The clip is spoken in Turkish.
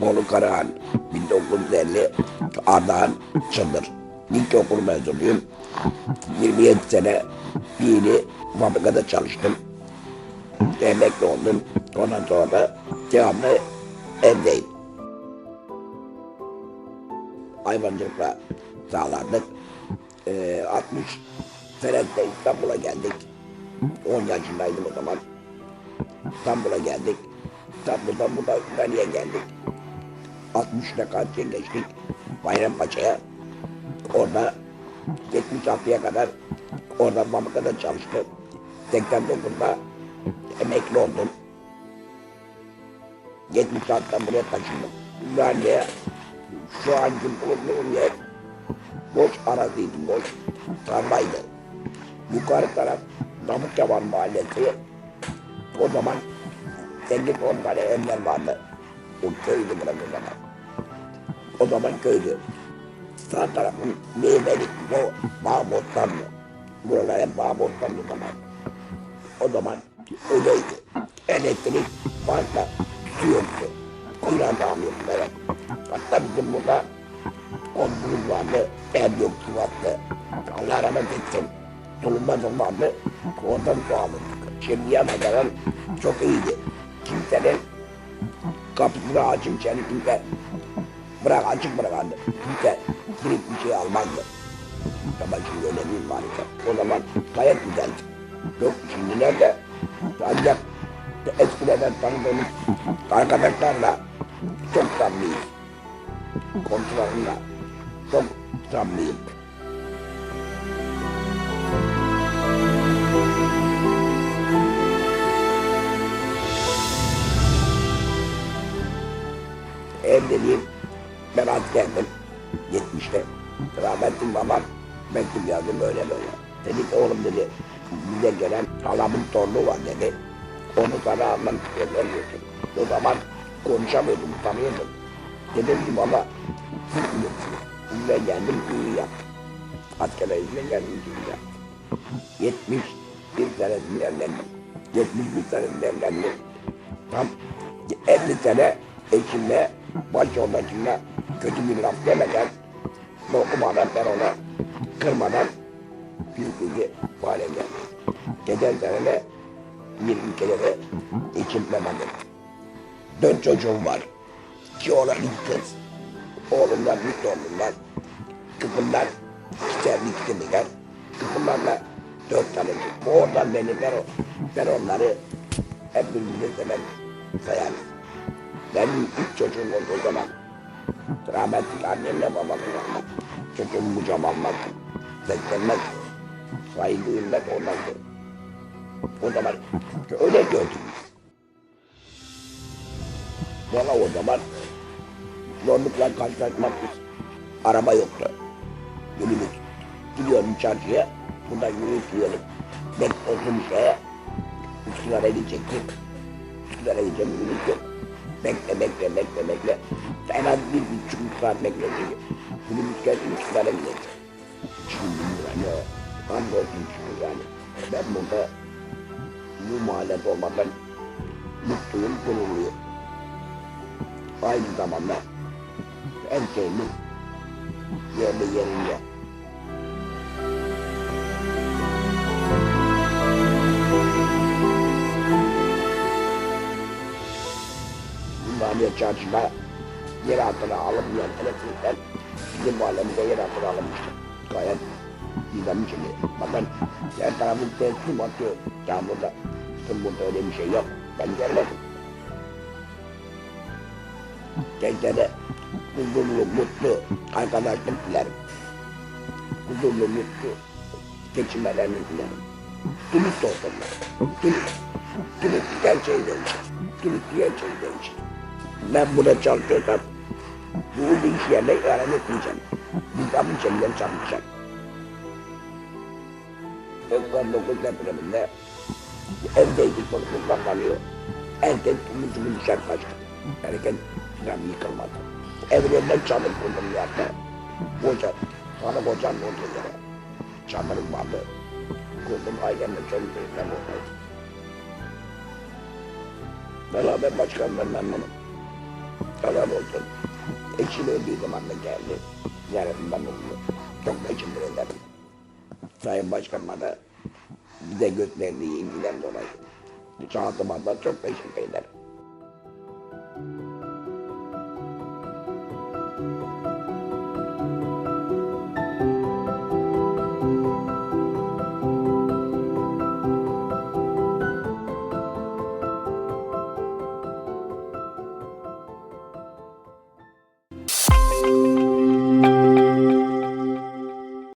Bolu Karahan 1950 Ardahan Çıldır. İlkokul mezunuyum. 27 sene fiili fabrikada çalıştım. Emekli oldum. Ondan sonra devamlı evdeyim. Hayvancılıkla sağlandık. Ee, 60 senede İstanbul'a geldik. 10 yaşındaydım o zaman. İstanbul'a geldik. İstanbul'dan burada Ümraniye geldik. 63'te karşıya geçtik. Bayrampaşa'ya. Orada 76'ya kadar orada fabrikada çalıştım. 89'da emekli oldum. 76'dan buraya taşındım. Ümraniye'ye şu anki bulunduğum yer boş araziydi, boş tarlaydı. Yukarı taraf Davut Yaman Mahallesi. O zaman 50 on tane evler vardı. O köydü burası o zaman. O köydü. Sağ tarafın bu bağ bostanlı. Buralar hep bostanlı zaman. O zaman öyleydi. Elektrik varsa su yoktu. Kuyruğa dağılıyordu böyle. Hatta bizim burada komşumuz vardı. Ev yoktu vardı. Allah rahmet etsin. Tulumba vardı. Oradan su alırdık. Şimdiye kadar çok iyiydi. Kimsenin kapısını açıp içeri kimse bırak açık bırakardı. Kimse girip bir şey almazdı. Ama şimdi öyle değil maalesef. O zaman gayet güzeldi. Yok şimdi nerede? Ancak eskilerden tanıdığımız arkadaşlarla çok samimiyiz. Komşularımla çok samimiyim. Ben askerdim. 70'te. Rahmetli babam mektup yazdı böyle böyle. Dedi ki oğlum dedi bize gelen halamın torunu var dedi. Onu sana istiyorum diyorsun. O zaman konuşamıyordum, tanıyordum. Dedim ki baba. Size geldim iyi yaptım. Askere izine geldim iyi yaptım. 71 senesinde evlendim. 71 senesinde evlendim. Tam 50 sene eşimle başyoldaşımla kötü bir laf demeden dokumadan ben ona kırmadan bir hale geldi. Geçen sene de 20 kere de içimlemedim. Dört çocuğum var. İki oğlan iki kız. Oğlumdan üç oğlumdan. Kızımdan ikişer ikişer Kızımlarla dört tane. Oradan beni ben, ben onları hep birbirine seven sayarım. Benim üç çocuğum olduğu zaman rahmetli annemle babamla çocuğumu kucağıma almazdım. Seslenmez. Saygı hürmet olmazdı. O zaman öyle gördüm. Valla o zaman zorlukla karşılaşmak araba yoktu. Yürüdük. Gidiyorum çarşıya. Buradan yürüyüp gidelim. Ben olsun şeye. Üsküdar'a gidecektim. Üsküdar'a gideceğim yürüyüp. Bekle bekle bekle bekle. En az bir buçuk saat bekledik. Minibüs geldi Üsküdar'a gidecek. Şimdi yani hamdolsun şükür yani. Ben burada bu mahallede olmadan mutluyum, gururluyum. Aynı zamanda en şeyimiz yerli yerinde. Ümraniye Çarşı'da yer altına alınmayan elektrikler bizim mahallemize yer altına alınmıştır. Gayet güzelmiş şimdi. Bakın her tarafı teslim atıyor yağmurda. İstanbul'da öyle bir şey yok. Ben görmedim. Gençlere huzurlu, mutlu arkadaşlık dilerim. Huzurlu, mutlu geçinmelerini dilerim. Dürüst olsunlar. Dürüst. Dürüst her şey değişir. Dürüst her şey değişir. Ben burada çalışıyorsam bu iş yerine ihanet etmeyeceğim. Vicdanlı şekilde çalışacağım. 99 depreminde evdeydik konumuzdan kalıyor. Herkes umucunu dışarı kaçtı. Herkes plan yıkılmadı. Evlerinden çadır kurdum yerde. Koca, sana kocanın olduğu yere. Çadırım vardı. Kurdum ailemle çocuklarım oradaydı. Beraber başkanım ben memnunum. Helal olsun. Eşini öldüğü zaman da geldi. Ziyaretimden oldu. Çok teşekkür ederim. Sayın Başkanıma da bize gösterdiği ilgiden dolayı. Olun çok teşekkür ederim.